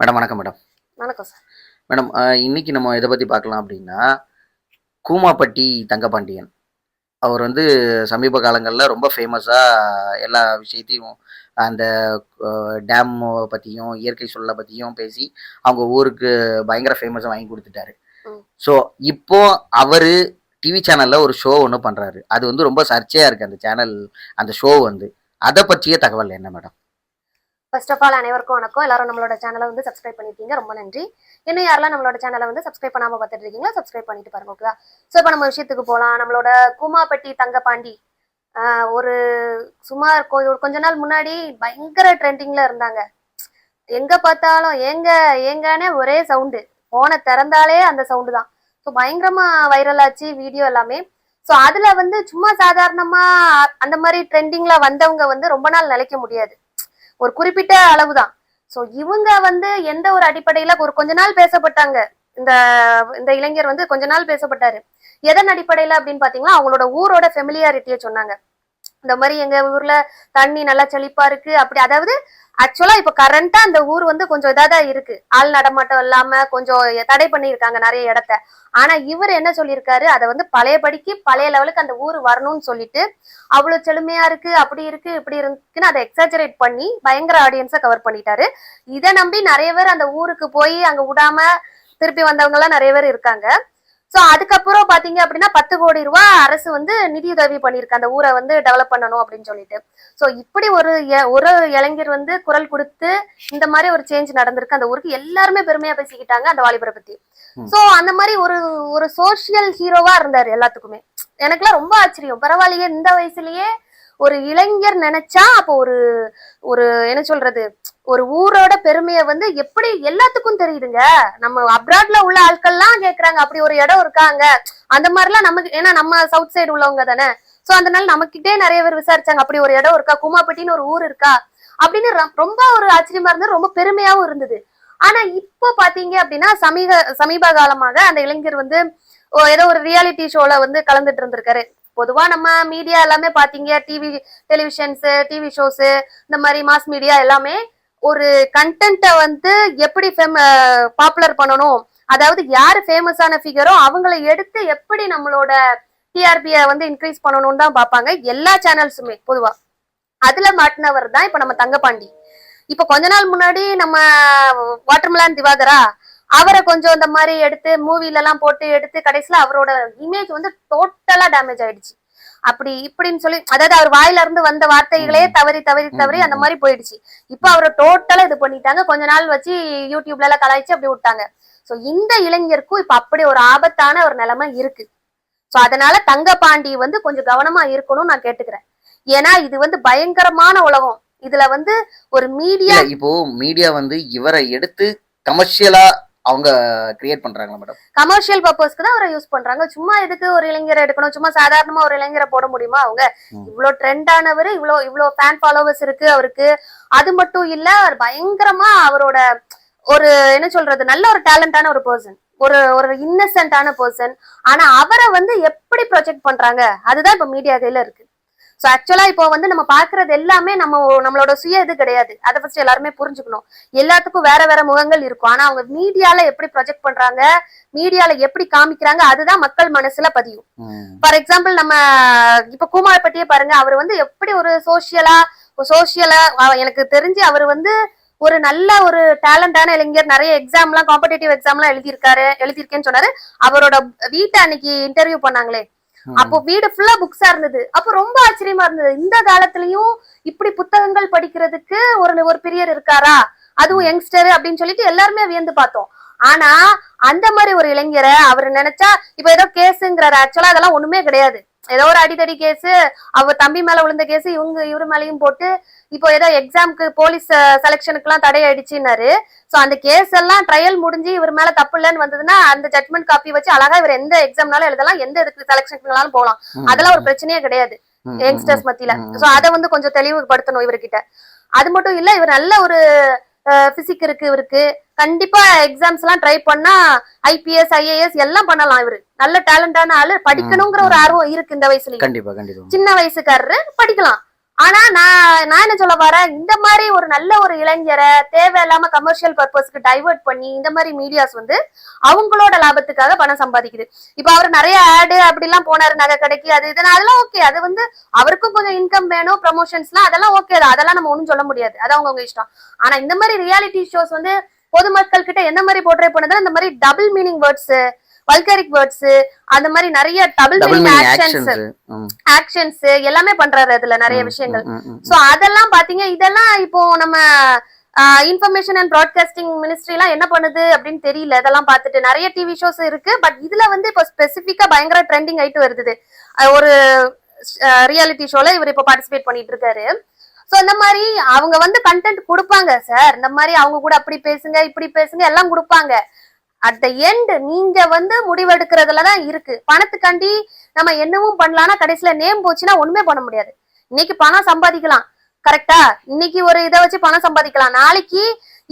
Madam வணக்கம் madam. வணக்கம் sir. Madam இன்னைக்கு நம்ம எதை பற்றி பார்க்கலாம் அப்படின்னா கூமாப்பட்டி தங்கபாண்டியன். அவர் வந்து சமீப காலங்களில் ரொம்ப ஃபேமஸாக எல்லா விஷயத்தையும் அந்த டேம் பற்றியும் இயற்கை சூழலை பற்றியும் பேசி அவங்க ஊருக்கு பயங்கர ஃபேமஸாக வாங்கி கொடுத்துட்டாரு. ஸோ இப்போ அவர் டிவி சேனலில் ஒரு ஷோ ஒன்று பண்ணுறாரு அது வந்து ரொம்ப சர்ச்சையாக இருக்குது அந்த சேனல் அந்த ஷோ வந்து. அதை பற்றிய தகவல் என்ன மேடம்? ஃபர்ஸ்ட் ஆஃப் ஆல் அனைவருக்கும் வணக்கம். எல்லாரும் நம்மளோட சேனலை வந்து சப்ஸ்கிரைப் பண்ணியிருக்கீங்க ரொம்ப நன்றி. இன்னும் யாரெல்லாம் நம்மளோட சேனலை வந்து சப்ஸ்கிரைப் பண்ணாமல் பார்த்துட்டு இருக்கீங்களா சப்ஸ்கிரைப் பண்ணிட்டு பாருங்க ஓகேவா ஸோ இப்போ நம்ம விஷயத்துக்கு போகலாம் நம்மளோட கூமாப்பட்டி தங்கபாண்டி ஒரு சுமார் ஒரு கொஞ்ச நாள் முன்னாடி பயங்கர ட்ரெண்டிங்கில் இருந்தாங்க. எங்கே பார்த்தாலும் ஏங்க ஏங்கனே ஒரே சவுண்டு ஃபோனை திறந்தாலே அந்த சவுண்டு தான். ஸோ பயங்கரமாக வைரல் ஆச்சு வீடியோ எல்லாமே. ஸோ அதில் வந்து சும்மா சாதாரணமாக அந்த மாதிரி ட்ரெண்டிங்கில் வந்தவங்க வந்து ரொம்ப நாள் நிலைக்க முடியாது. ஒரு குறிப்பிட்ட அளவு தான் ஸோ இவங்க வந்து எந்த ஒரு அடிப்படையில ஒரு கொஞ்ச நாள் பேசப்பட்டாங்க. இந்த இந்த இளைஞர் வந்து கொஞ்ச நாள் பேசப்பட்டாரு. எதன் அடிப்படையில அப்படின்னு பாத்தீங்கன்னா அவங்களோட ஊரோட ஃபெமிலியாரிட்டியை சொன்னாங்க. இந்த மாதிரி எங்க ஊர்ல தண்ணி நல்லா செழிப்பா இருக்கு. அப்படி அதாவது ஆக்சுவலா இப்ப கரண்டா அந்த ஊர் வந்து கொஞ்சம் இதா தான் இருக்கு. ஆள் நடமாட்டம் இல்லாம கொஞ்சம் தடை பண்ணியிருக்காங்க நிறைய இடத்த. ஆனா இவர் என்ன சொல்லியிருக்காரு? அதை வந்து பழையபடிக்கு பழைய லெவலுக்கு அந்த ஊர் வரணும்னு சொல்லிட்டு அவ்வளவு செழுமையா இருக்கு அப்படி இருக்கு இப்படி இருக்குன்னு அதை எக்ஸாஜரேட் பண்ணி பயங்கர ஆடியன்ஸை கவர் பண்ணிட்டாரு. இதை நம்பி நிறைய பேர் அந்த ஊருக்கு போய் அங்க விடாம திருப்பி வந்தவங்க எல்லாம் நிறைய பேர் இருக்காங்க. சோ அதுக்கப்புறம் பாத்தீங்க அப்படின்னா பத்து கோடி ரூபாய் அரசு வந்து நிதியுதவி பண்ணிருக்கு அந்த ஊரை வந்து டெவலப் பண்ணணும் அப்படின்னு சொல்லிட்டு. சோ இப்படி ஒரு ஒரு இளைஞர் வந்து குரல் கொடுத்து இந்த மாதிரி ஒரு சேஞ்ச் நடந்திருக்கு. அந்த ஊருக்கு எல்லாருமே பெருமையா பேசிக்கிட்டாங்க அந்த வாலிபரை பத்தி. சோ அந்த மாதிரி ஒரு ஒரு சோஷியல் ஹீரோவா இருந்தாரு எல்லாத்துக்குமே. எனக்குலாம் ரொம்ப ஆச்சரியம். பரவாயில்லையே இந்த வயசுலயே ஒரு இளைஞர் நினைச்சா அப்போ ஒரு ஒரு என்ன சொல்றது ஒரு ஊரோட பெருமையை வந்து எப்படி எல்லாத்துக்கும் தெரியுதுங்க? நம்ம அப்ராட்ல உள்ள ஆட்கள்லாம் கேக்குறாங்க அப்படி ஒரு இடம் இருக்காங்க. அந்த மாதிரிலாம் நமக்கு ஏன்னா நம்ம சவுத் சைடு உள்ளவங்க தானே. சோ அதனால நமக்கிட்டே நிறைய பேர் விசாரிச்சாங்க அப்படி ஒரு இடம் இருக்கா? குமாப்பட்டின்னு ஒரு ஊர் இருக்கா? அப்படின்னு ரொம்ப ஒரு ஆச்சரியமா இருந்தது ரொம்ப பெருமையாவும் இருந்தது. ஆனா இப்போ பாத்தீங்க அப்படின்னா சமீப சமீப காலமாக அந்த இளைஞர் வந்து ஏதோ ஒரு ரியாலிட்டி ஷோல வந்து கலந்துட்டு இருந்திருக்காரு. பொதுவா நம்ம மீடியா எல்லாமே பாத்தீங்க டிவி டெலிவிஷன்ஸ் டிவி ஷோஸ் இந்த மாதிரி மாஸ் மீடியா எல்லாமே ஒரு கண்டென்ட்டை வந்து எப்படி பாப்புலர் பண்ணணும்? அதாவது யார் ஃபேமஸான ஃபிகரோ அவங்கள எடுத்து எப்படி நம்மளோட டிஆர்பியை வந்து இன்க்ரீஸ் பண்ணணும்னு தான் பார்ப்பாங்க. எல்லா சேனல்ஸுமே பொதுவாக அதில் மாட்டினவர் தான் இப்போ நம்ம தங்கபாண்டி இப்போ கொஞ்ச நாள் முன்னாடி நம்ம வாட்டர்மெலான் திவாகரா அவரை கொஞ்சம் இந்த மாதிரி எடுத்து மூவிலெல்லாம் போட்டு எடுத்து கடைசியில அவரோட இமேஜ் வந்து டோட்டலாக டேமேஜ் ஆயிடுச்சு. அப்படி இப்படின்னு சொல்லி அதாவது அவர் வாயில இருந்து வந்த வார்த்தைகளே தவறி தவறி தவறி அந்த மாதிரி போயிடுச்சு. இப்ப அவரை டோட்டலா இது பண்ணிட்டாங்க. கொஞ்ச நாள் வச்சு யூடியூப்ல எல்லாம் கலாய்ச்சி அப்படி விட்டாங்க. சோ இந்த இளைஞருக்கும் இப்ப அப்படி ஒரு ஆபத்தான ஒரு நிலைமை இருக்கு. சோ அதனால தங்கபாண்டி வந்து கொஞ்சம் கவனமா இருக்கணும்னு நான் கேட்டுக்கிறேன். ஏன்னா இது வந்து பயங்கரமான உலகம். இதுல வந்து ஒரு மீடியா இப்போ மீடியா வந்து இவரை எடுத்து கமர்ஷியலா அவங்க கிரியேட் பண்றாங்களா மேடம் கமர்ஷியல் பர்பஸ்க்கு தான் அவரை யூஸ் பண்றாங்க. சும்மா எதுக்கு ஒரு இளைஞரை எடுக்கணும்? சும்மா சாதாரணமா ஒரு இளைஞரை போட முடியுமா அவங்க? ம். இவ்ளோ ட்ரெண்ட் ஆனவர் இவ்ளோ இவ்ளோ ஃபேன் ஃபாலோவர்ஸ் இருக்கு அவருக்கு. அது மட்டும் இல்ல அவர் பயங்கரமா அவரோட ஒரு என்ன சொல்றது நல்ல ஒரு டேலண்டான ஒரு பர்சன் ஒரு ஒரு இன்னசென்டான பர்சன் ஆனா அவரை வந்து எப்படி ப்ரொஜெக்ட் பண்றாங்க? அதுதான் இப்ப மீடியா கையில இருக்கு. சோ ஆக்சுவலா இப்போ வந்து நம்ம பாக்குறது எல்லாமே நம்ம நம்மளோட சுய இது கிடையாது. அதை ஃபர்ஸ்ட் எல்லாருமே புரிஞ்சுக்கணும். எல்லாத்துக்கும் வேற வேற முகங்கள் இருக்கும். ஆனா அவங்க மீடியால எப்படி ப்ரொஜெக்ட் பண்றாங்க மீடியால எப்படி காமிக்கிறாங்க அதுதான் மக்கள் மனசுல பதியும். ஃபார் எக்ஸாம்பிள் நம்ம இப்ப கூமாரை பத்தியே பாருங்க. அவர் வந்து எப்படி ஒரு சோசியலா சோசியலா எனக்கு தெரிஞ்சு அவர் வந்து ஒரு நல்ல ஒரு டேலண்டான இளைஞர். நிறைய எக்ஸாம்லாம் காம்படிட்டிவ் எக்ஸாம்லாம் எழுதியிருக்காரு எழுதியிருக்கேன்னு சொன்னாரு. அவரோட வீட்டை அன்னைக்கு இன்டர்வியூ பண்ணாங்களே. அப்போ வீடு ஃபுல்லா புக்ஸா இருந்தது. அப்போ ரொம்ப ஆச்சரியமா இருந்தது. இந்த காலத்துலயும் இப்படி புத்தகங்கள் படிக்கிறதுக்கு ஒரு ஒரு பிரியர் இருக்காரா? அதுவும் யங்ஸ்டர் அப்படின்னு சொல்லிட்டு எல்லாருமே வியந்து பார்த்தோம். ஆனா அந்த மாதிரி ஒரு இளைஞரை அவர் நினைச்சா இப்ப ஏதோ கேஸுங்கிறாரு ஆக்சுவலா அதெல்லாம் ஒண்ணுமே கிடையாது. ஏதோ ஒரு அடிதடி கேஸ் அவ தம்பி மேல விழுந்த கேஸ் இவங்க இவரு மேலயும் போட்டு இப்போ ஏதோ எக்ஸாம்க்கு போலீஸ் செலெக்ஷனுக்கு எல்லாம் தடை ஆயிடுச்சுன்னாரு சோ அந்த கேஸ் எல்லாம் ட்ரையல் முடிஞ்சு இவர் மேல தப்பு இல்லைன்னு வந்ததுன்னா அந்த ஜட்மெண்ட் காப்பி வச்சு அழகா இவர் எந்த எக்ஸாம்னாலும் எழுதலாம் எந்த இதுக்கு செலெக்ஷனுக்குனாலும் போகலாம். அதெல்லாம் ஒரு பிரச்சனையே கிடையாது யங்ஸ்டர்ஸ் மத்தியில. சோ அத வந்து கொஞ்சம் தெளிவுபடுத்தணும் இவர்கிட்ட. அது மட்டும் இல்ல இவர் நல்ல ஒரு பிசிக் இருக்கு இவருக்கு. கண்டிப்பா எக்ஸாம்ஸ் எல்லாம் ட்ரை பண்ணா ஐபிஎஸ் ஐஏஎஸ் எல்லாம் பண்ணலாம் இவரு. நல்ல டேலண்டான ஆளு படிக்கணுங்கிற ஒரு ஆர்வம் இருக்கு இந்த வயசுலயும். கண்டிப்பா கண்டிப்பா. சின்ன வயசுக்காரரு படிக்கலாம். ஆனா நான் நான் என்ன சொல்ல வரேன் இந்த மாதிரி ஒரு நல்ல ஒரு இளைஞரை தேவையில்லாம கமர்ஷியல் பர்பஸ்க்கு டைவர்ட் பண்ணி இந்த மாதிரி மீடியாஸ் வந்து அவங்களோட லாபத்துக்காக பணம் சம்பாதிக்குது. இப்ப அவர் நிறைய ஆடு அப்படிலாம் போனாரு நகை கடைக்கு அது இதுன்னு அதெல்லாம் ஓகே அது வந்து அவருக்கும் கொஞ்சம் இன்கம் வேணும் ப்ரமோஷன்ஸ்லாம் அதெல்லாம் ஓகே அதெல்லாம் நம்ம ஒண்ணும் சொல்ல முடியாது. அது அவங்கவங்க இஷ்டம். ஆனா இந்த மாதிரி ரியாலிட்டி ஷோஸ் வந்து பொதுமக்கள் கிட்ட என்ன மாதிரி போர்ட்ரே பண்ணதுன்னா இந்த மாதிரி double meaning words vulgaric words அந்த மாதிரி நிறைய டபுள் மீனிங் ஆக்ஷன்ஸ் ஆக்ஷன்ஸ் எல்லாமே பண்றாரு அதுல நிறைய விஷயங்கள். சோ அதெல்லாம் பாத்தீங்க இதெல்லாம் இப்போ நம்ம இன்ஃபர்மேஷன் அண்ட் ப்ராட்காஸ்டிங் மினிஸ்ட்ரி எல்லாம் என்ன பண்ணுது அப்படின்னு தெரியல. இதெல்லாம் பார்த்துட்டு நிறைய டிவி ஷோஸ் இருக்கு பட் இதுல வந்து இப்போ ஸ்பெசிஃபிக்கா பயங்கர ட்ரெண்டிங் ஆயிட்டு வருது. ஒரு ரியாலிட்டி ஷோல இவர் இப்போ பார்ட்டிசிபேட் பண்ணிட்டு இருக்காரு. சோ இந்த மாதிரி அவங்க வந்து கண்டென்ட் கொடுப்பாங்க சார் இந்த மாதிரி அவங்க கூட அப்படி பேசுங்க இப்படி பேசுங்க எல்லாம் கொடுப்பாங்க. அட் த எண்ட் நீங்க வந்து முடிவெடுக்கிறதுல தான் இருக்கு. பணத்துக்காண்டி நம்ம என்னவும் பண்ணலாம்னா கடைசியில நேம் போச்சுன்னா ஒண்ணுமே பண்ண முடியாது. இன்னைக்கு பணம் சம்பாதிக்கலாம். கரெக்டா இன்னைக்கு ஒரு இதை வச்சு பணம் சம்பாதிக்கலாம். நாளைக்கு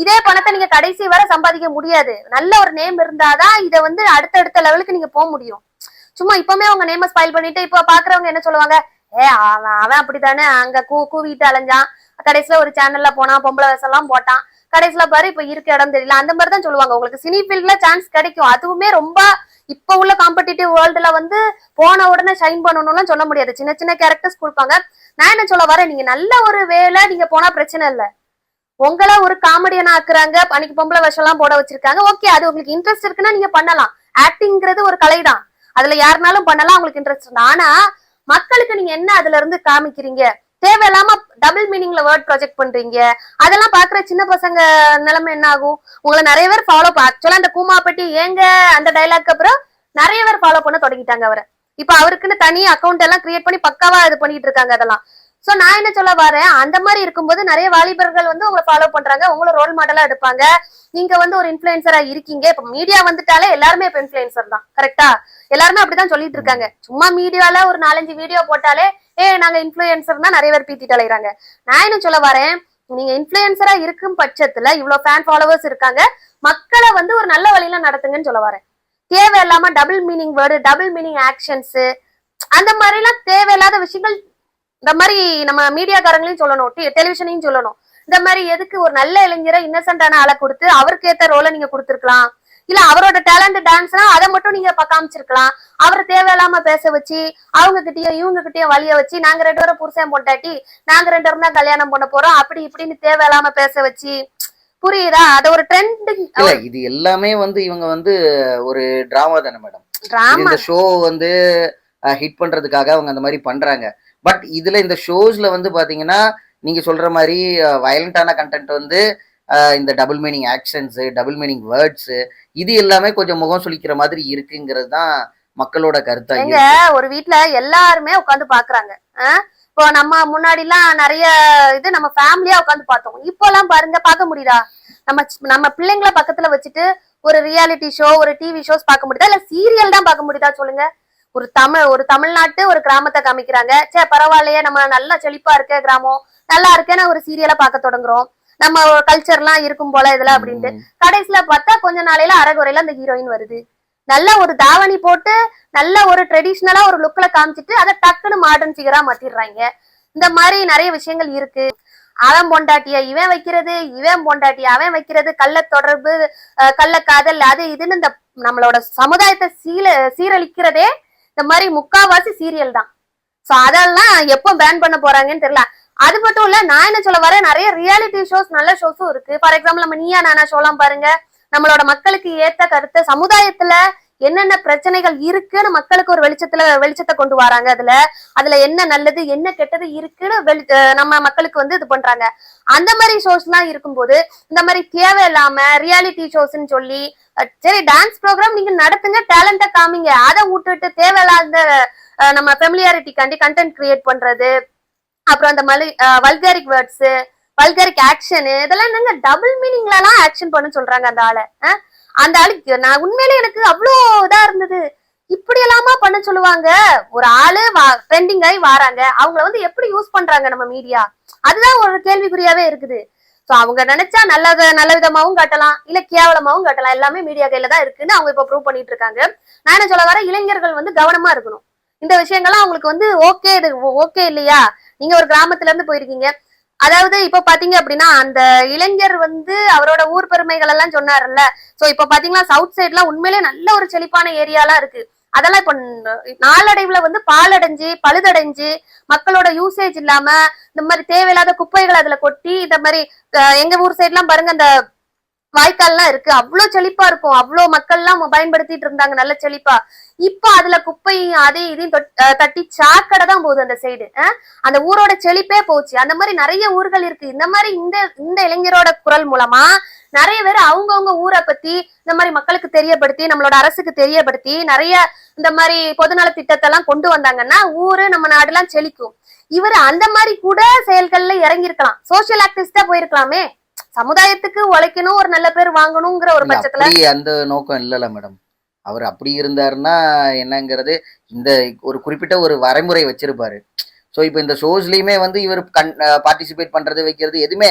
இதே பணத்தை நீங்க கடைசி வரை சம்பாதிக்க முடியாது. நல்ல ஒரு நேம் இருந்தாதான் இதை வந்து அடுத்தடுத்த லெவலுக்கு நீங்க போக முடியும். சும்மா இப்பவுமே அவங்க நேம ஸ்பைல் பண்ணிட்டு இப்ப பாக்குறவங்க என்ன சொல்லுவாங்க? ஏ அவன் அவன் அப்படித்தானே? அங்க கூ கூவிட்டு அலைஞ்சான். கடைசியில ஒரு சேனல்ல போனான் பொம்பளை வேஷம்லாம் போட்டான். கடைசியில பாரு இப்ப இருக்க இடம் தெரியல. அந்த மாதிரி தான் சொல்லுவாங்க. உங்களுக்கு சினி ஃபீல்ட்ல சான்ஸ் கிடைக்கும். அதுவுமே ரொம்ப இப்ப உள்ள காம்படிட்டிவ் வேர்ல்டுல வந்து போன உடனே ஷைன் பண்ணணும்லாம் சொல்ல முடியாது. சின்ன சின்ன கேரக்டர்ஸ் கொடுப்பாங்க. நான் என்ன சொல்ல வரேன்? நீங்க நல்ல ஒரு வேலை நீங்க போனா பிரச்சனை இல்ல. உங்களை ஒரு காமெடியனா ஆக்குறாங்க. அன்னைக்கு பொம்பளை வேஷம் எல்லாம் போட வச்சிருக்காங்க. ஓகே அது உங்களுக்கு இன்ட்ரெஸ்ட் இருக்குன்னா நீங்க பண்ணலாம். ஆக்டிங்கிறது ஒரு கலை தான் அதுல யாருனாலும் பண்ணலாம் உங்களுக்கு இன்ட்ரெஸ்ட் ஆனா மக்களுக்கு நீங்க என்ன அதுல இருந்து காமிக்கிறீங்க? தேவையில்லாம டபுள் மீனிங்ல வேர்ட் ப்ரொஜெக்ட் பண்றீங்க. அதெல்லாம் பாக்குற சின்ன பசங்க நிலைமை என்ன ஆகும்? உங்களை நிறைய பேர் ஃபாலோ ஆக்சுவலா அந்த கூமாப்பட்டி ஏங்க அந்த டைலாக் அப்புறம் நிறைய பேர் ஃபாலோ பண்ண தொடங்கிட்டாங்க அவரை. இப்ப அவருக்குன்னு தனி அக்கௌண்ட் எல்லாம் கிரியேட் பண்ணி பக்காவா இது பண்ணிட்டு இருக்காங்க அதெல்லாம். சோ நான் என்ன சொல்ல வரேன்? அந்த மாதிரி இருக்கும்போது நிறைய வாலிபர்கள் வந்து உங்களை ஃபாலோ பண்றாங்க. உங்களை ரோல் மாடலா எடுப்பாங்க. நீங்க வந்து ஒரு இன்ஃபுளுசரா இருக்கீங்க. இப்ப மீடியா வந்துட்டாலே எல்லாருமே இப்ப இன்ஃபுளுசர் தான். கரெக்டா எல்லாருமே அப்படிதான் சொல்லிட்டு இருக்காங்க. சும்மா மீடியால ஒரு நாலஞ்சு வீடியோ போட்டாலே ஏ நாங்க இன்ஃபுளுசர் தான் நிறைய பேர் பீத்திட்டு அலைகிறாங்க நான் என்ன சொல்ல வரேன்? நீங்க இன்ஃபுளுசரா இருக்கும் பட்சத்துல இவ்வளவு ஃபேன் ஃபாலோவர்ஸ் இருக்காங்க. மக்களை வந்து ஒரு நல்ல வழியில நடத்துங்கன்னு சொல்ல வரேன். தேவையில்லாம double meaning word double meaning actions அந்த மாதிரி எல்லாம் தேவையில்லாத விஷயங்கள் இந்த மாதிரி நம்ம மீடியாக்காரங்களையும் சொல்லணும் டெலிவிஷனையும் சொல்லணும். இந்த மாதிரி எதுக்கு ஒரு நல்ல இளைஞரை இன்னசென்டான ஆளை கொடுத்து அவருக்கு ஏத்த ரோலை நீங்க கொடுத்துருக்கலாம்? இல்ல அவரோட டேலண்ட் டான்ஸ்னா அதை மட்டும் நீங்க காமிச்சிருக்கலாம். அவரை தேவையில்லாம பேச வச்சு அவங்க கிட்டயும் இவங்க கிட்டயும் வழிய வச்சு நாங்க ரெண்டு பேரும் புருஷன் பொண்டாட்டி நாங்க ரெண்டு பேரும் தான் கல்யாணம் பண்ண போறோம். அப்படி இப்படின்னு தேவையில்லாம பேச வச்சு புரியுதா? அத ஒரு ட்ரெண்டிங் இல்ல இது எல்லாமே வந்து இவங்க வந்து ஒரு டிராமா தானே மேடம் இந்த ஷோ வந்து ஹிட் பண்றதுக்காக அவங்க அந்த மாதிரி பண்றாங்க. பட் இதுல இந்த ஷோஸ்ல வந்து பாத்தீங்கன்னா நீங்க சொல்ற மாதிரி வயலண்டான கண்டென்ட் வந்து இந்த double meaning actions double meaning words இது எல்லாமே கொஞ்சம் முகம் சுளிக்கிற மாதிரி இருக்குங்கிறது தான் மக்களோட கருத்தா. ஒரு வீட்ல எல்லாருமே உட்காந்து பாக்குறாங்க. இப்போ நம்ம முன்னாடி எல்லாம் நிறைய இது நம்ம ஃபேமிலியா உட்காந்து பார்த்தோம். இப்போ எல்லாம் பாருங்க பார்க்க முடியுதா? நம்ம நம்ம பிள்ளைங்கள பக்கத்துல வச்சுட்டு ஒரு ரியாலிட்டி ஷோ ஒரு டிவி ஷோஸ் பார்க்க முடியுதா? இல்ல சீரியல் தான் பார்க்க முடியுதா சொல்லுங்க? ஒரு தமிழ் ஒரு தமிழ்நாட்டு ஒரு கிராமத்தை காமிக்கிறாங்க. சே பரவாயில்லையே நம்ம நல்லா செழிப்பா இருக்க கிராமம் நல்லா இருக்கேன்னு ஒரு சீரியலை பார்க்க தொடங்குறோம். நம்ம கல்ச்சர்லாம் இருக்கும் போல இதுல அப்படின்ட்டு. கடைசியில பார்த்தா கொஞ்ச நாளையில அரைகுறையில அந்த ஹீரோயின் வருது. நல்ல ஒரு தாவணி போட்டு நல்ல ஒரு ட்ரெடிஷ்னலா ஒரு லுக்ல காமிச்சிட்டு அதை டக்குன்னு மாடர்ன் ஃபிகரா மாத்திடுறாங்க. இந்த மாதிரி நிறைய விஷயங்கள் இருக்கு. அவன் பொண்டாட்டிய இவன் வைக்கிறது இவன் பொண்டாட்டிய அவன் வைக்கிறது கள்ள தொடர்பு அஹ், கள்ள காதல் அது இதுன்னு இந்த நம்மளோட சமுதாயத்தை சீல சீரழிக்கிறதே இந்த மாதிரி முக்காவாசி சீரியல் தான். சோ அதெல்லாம் எப்போ பேன் பண்ண போறாங்கன்னு தெரியல. அது மட்டும் இல்ல நான் என்ன சொல்ல வரேன்? நிறைய ரியாலிட்டி ஷோஸ் நல்ல ஷோஸும் இருக்கு. ஃபார் எக்ஸாம்பிள் நம்ம நீயா நானா ஷோலாம் பாருங்க. நம்மளோட மக்களுக்கு ஏத்த கருத்து சமுதாயத்துல என்னென்ன பிரச்சனைகள் இருக்குன்னு மக்களுக்கு ஒரு வெளிச்சத்துல வெளிச்சத்தை கொண்டு வராங்க அதுல. அதுல என்ன நல்லது என்ன கெட்டது இருக்குன்னு வெளி நம்ம மக்களுக்கு வந்து இது பண்றாங்க. அந்த மாதிரி ஷோஸ் எல்லாம் இருக்கும்போது இந்த மாதிரி தேவையில்லாம ரியாலிட்டி ஷோஸ்ன்னு சொல்லி சரி டான்ஸ் ப்ரோக்ராம் நீங்க நடத்துங்க டேலண்டை காமிங்க. அதை விட்டுட்டு தேவையில்லாத நம்ம ஃபெமிலியாரிட்டிக்காண்டி கண்டென்ட் கிரியேட் பண்றது. அப்புறம் அந்த மலி வல்காரிக் வேர்ட்ஸ் வல்காரிக் ஆக்ஷனு இதெல்லாம் என்னங்க டபுள் மீனிங்லலாம் ஆக்ஷன் பண்ண சொல்றாங்க அந்த ஆளை. அந்த ஆளுக்கு நான் உண்மையிலே எனக்கு அவ்வளோ இதா இருந்தது. இப்படி எல்லாமா பண்ண சொல்லுவாங்க. ஒரு ஆளு ட்ரெண்டிங் ஆகி வாராங்க. அவங்கள வந்து எப்படி யூஸ் பண்றாங்க நம்ம மீடியா அதுதான் ஒரு கேள்விக்குறியாவே இருக்குது. ஸோ அவங்க நினைச்சா நல்ல நல்ல விதமாவும் காட்டலாம். இல்ல கேவலமாவும் காட்டலாம். எல்லாமே மீடியா கையில தான் இருக்குன்னு அவங்க இப்ப ப்ரூவ் பண்ணிட்டு இருக்காங்க. நான் என்ன சொல்ல வர இளைஞர்கள் வந்து கவனமா இருக்கணும். இந்த விஷயங்கள்லாம் அவங்களுக்கு வந்து ஓகே இது ஓகே இல்லையா? நீங்க ஒரு கிராமத்துல இருந்து போயிருக்கீங்க. அதாவது இப்ப பாத்தீங்க அப்படின்னா அந்த இளைஞர் வந்து அவரோட ஊர் பெருமைகள் எல்லாம் சொன்னார்ல சோ இப்ப பாத்தீங்கன்னா சவுத் சைட்லாம் உண்மையிலே நல்ல ஒரு செழிப்பான ஏரியாலாம் இருக்கு. அதெல்லாம் இப்ப நாளடைவுல வந்து பாலடைஞ்சு பழுதடைஞ்சு மக்களோட யூசேஜ் இல்லாம இந்த மாதிரி தேவையில்லாத குப்பைகளை அதுல கொட்டி இந்த மாதிரி எங்க ஊர் சைட்லாம் பாருங்க அந்த வாய்க்கால்லாம் இருக்கு. அவ்வளோ செழிப்பா இருக்கும். அவ்வளோ மக்கள்லாம் பயன்படுத்திட்டு இருந்தாங்க. நல்ல செழிப்பா. இப்ப அதுல குப்பையும் அதையும் இதையும் தட்டி சாக்கடை தான் போகுது அந்த சைடு அந்த ஊரோட செழிப்பே போச்சு. அந்த மாதிரி நிறைய ஊர்கள் இருக்கு. இந்த மாதிரி இந்த இந்த இளைஞரோட குரல் மூலமா நிறைய பேர் அவங்கவுங்க ஊரை பத்தி இந்த மாதிரி மக்களுக்கு தெரியப்படுத்தி நம்மளோட அரசுக்கு தெரியப்படுத்தி நிறைய இந்த மாதிரி பொதுநல திட்டத்தை எல்லாம் கொண்டு வந்தாங்கன்னா ஊரு நம்ம நாடுலாம் செழிக்கும். இவர் அந்த மாதிரி கூட செயல்கள்ல இறங்கி இருக்கலாம் சோசியல் ஆக்டிவிஸ்டா போயிருக்கலாமே. சமுதாயத்துக்கு உழைக்கணும் ஒரு நல்ல பேர் வாங்கணுங்கிற ஒரு பட்சத்துல அந்த நோக்கம் இல்லல மேடம். அவர் அப்படி இருந்தாருன்னா என்னங்கிறது இந்த ஒரு குறிப்பிட்ட ஒரு வரைமுறை வச்சிருப்பாரு. ஸோ இப்போ இந்த ஷோஸ்லயுமே வந்து இவர் கண் பார்ட்டிசிபேட் பண்றது வைக்கிறது எதுவுமே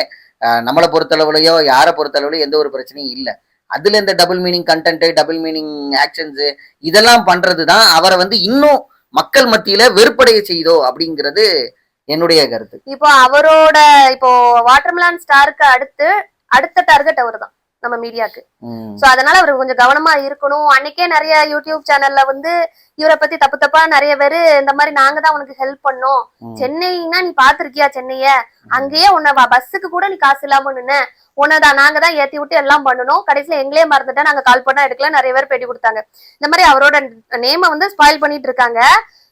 நம்மளை பொறுத்தளவுலையோ யாரை பொறுத்தளவுலையோ எந்த ஒரு பிரச்சனையும் இல்லை. அதுல இந்த double meaning content double meaning actions இதெல்லாம் பண்றது தான் அவரை வந்து இன்னும் மக்கள் மத்தியில வெறுப்படைய செய்தோ அப்படிங்கிறது என்னுடைய கருத்து. இப்போ அவரோட இப்போ வாட்டர்மெலான் ஸ்டாருக்கு அடுத்து அடுத்த டார்கெட் அவர் தான் நம்ம மீடியாக்கு. சோ அதனால அவர் கொஞ்சம் கவனமா இருக்கணும். அன்னைக்கே நிறைய யூடியூப் சேனல்ல வந்து இவரை பத்தி தப்பு தப்பா நிறைய பேரு இந்த மாதிரி நாங்க தான் உனக்கு ஹெல்ப் பண்ணோம். சென்னைனா நீ பாத்திருக்கியா சென்னைய? அங்கேயே உன்னை பஸ்ஸுக்கு கூட நீ காசு இல்லாம நின்ன உன்னதான் நாங்க தான் ஏத்தி விட்டு எல்லாம் பண்ணணும். கடைசியில எங்களே மறந்துட்டா நாங்க கால் பண்ணா எடுக்கல நிறைய பேர் பேட்டி கொடுத்தாங்க. இந்த மாதிரி அவரோட நேம வந்து ஸ்பாயில் பண்ணிட்டு இருக்காங்க.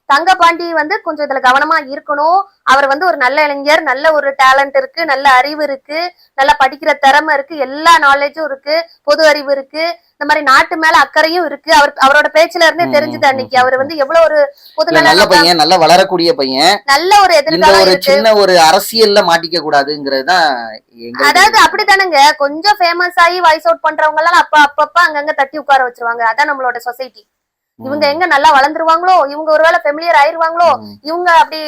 தங்க பாண்டி வந்து கொஞ்சம் இதுல கவனமா இருக்கணும். அவர் வந்து ஒரு நல்ல இளைஞர் நல்ல ஒரு டேலண்ட் இருக்கு நல்ல அறிவு இருக்கு நல்லா படிக்கிற திறமை இருக்கு எல்லா நாலேஜும் இருக்கு பொது அறிவு இருக்கு. இந்த மாதிரி நாட்டு மேல அக்கறையும் இருக்கு. அவர் அவரோட பேச்சுல இருந்தே தெரிஞ்சுது அன்னைக்கு. அவர் வந்து எவ்வளவு ஒரு பொது நல்ல நல பையன் நல்ல வளரக்கூடிய பையன். நல்ல ஒரு எதிர்காலம் ஒரு சின்ன ஒரு அரசியல்ல மாட்டிக்க கூடாதுங்கிறது தான் எங்களுக்கு அதாவது அப்படித்தானங்க? கொஞ்சம் ஃபேமஸ் ஆகி வாய்ஸ் அவுட் பண்றவங்க எல்லாம் அப்ப அப்பப்ப அங்கங்க தட்டி உட்கார வச்சிருவாங்க. அதான் நம்மளோட சொசைட்டி இவங்க எங்க நல்லா வளர்ந்துருவாங்களோ? இவங்க ஒருவேளை ஃபெமிலியர் ஆயிருவாங்களோ? இவங்க அப்படி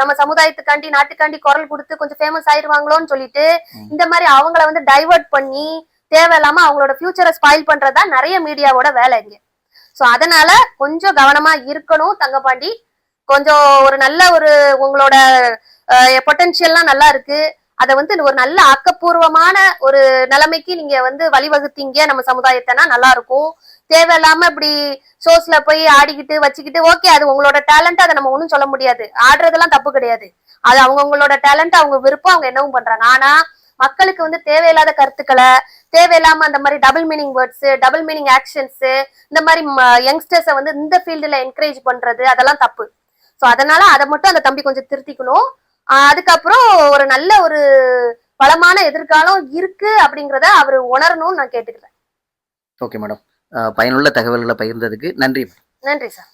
நம்ம சமுதாயத்துக்காண்டி நாட்டுக்காண்டி குரல் கொடுத்து கொஞ்சம் ஃபேமஸ் ஆயிருவாங்களோன்னு சொல்லிட்டு. இந்த மாதிரி அவங்கள வந்து டைவர்ட் பண்ணி தேவையில்லாம அவங்களோட ஃபியூச்சரை ஸ்பாயில் பண்றதா நிறைய மீடியாவோட வேலை இங்க. சோ அதனால கொஞ்சம் கவனமா இருக்கணும் தங்கபாண்டி கொஞ்சம் ஒரு நல்ல ஒரு உங்களோட பொட்டன்ஷியல்லாம் நல்லா இருக்கு. அதை வந்து ஒரு நல்ல ஆக்கப்பூர்வமான ஒரு நிலைமைக்கு நீங்க வந்து வழிவகுத்தீங்க நம்ம சமுதாயத்தைனா நல்லா இருக்கும். தேவையில்லாம இப்படி ஷோஸ்ல போய் ஆடிக்கிட்டு வச்சுக்கிட்டு ஓகே அது உங்களோட டேலண்ட் அதை நம்ம ஒன்றும் சொல்ல முடியாது. ஆடுறதெல்லாம் தப்பு கிடையாது. அது அவங்கவுங்களோட டேலண்ட் அவங்க விருப்பம் அவங்க என்னவும் பண்றாங்க. ஆனா மக்களுக்கு வந்து தேவையில்லாத கருத்துக்களை தேவையில்லாம அந்த மாதிரி double meaning words double meaning actions இந்த மாதிரி யங்ஸ்டர்ஸை வந்து இந்த ஃபீல்டுல என்கரேஜ் பண்றது அதெல்லாம் தப்பு. ஸோ அதனால அதை மட்டும் அந்த தம்பி கொஞ்சம் திருத்திக்கணும். அதுக்கப்புறம் ஒரு நல்ல ஒரு பலமான எதிர்காலம் இருக்கு அப்படிங்கிறத அவர் உணரணும்னு நான் கேட்டுக்கிறேன். ஓகே மேடம் பயனுள்ள தகவல்களை பகிர்ந்ததுக்கு நன்றி. நன்றி சார்.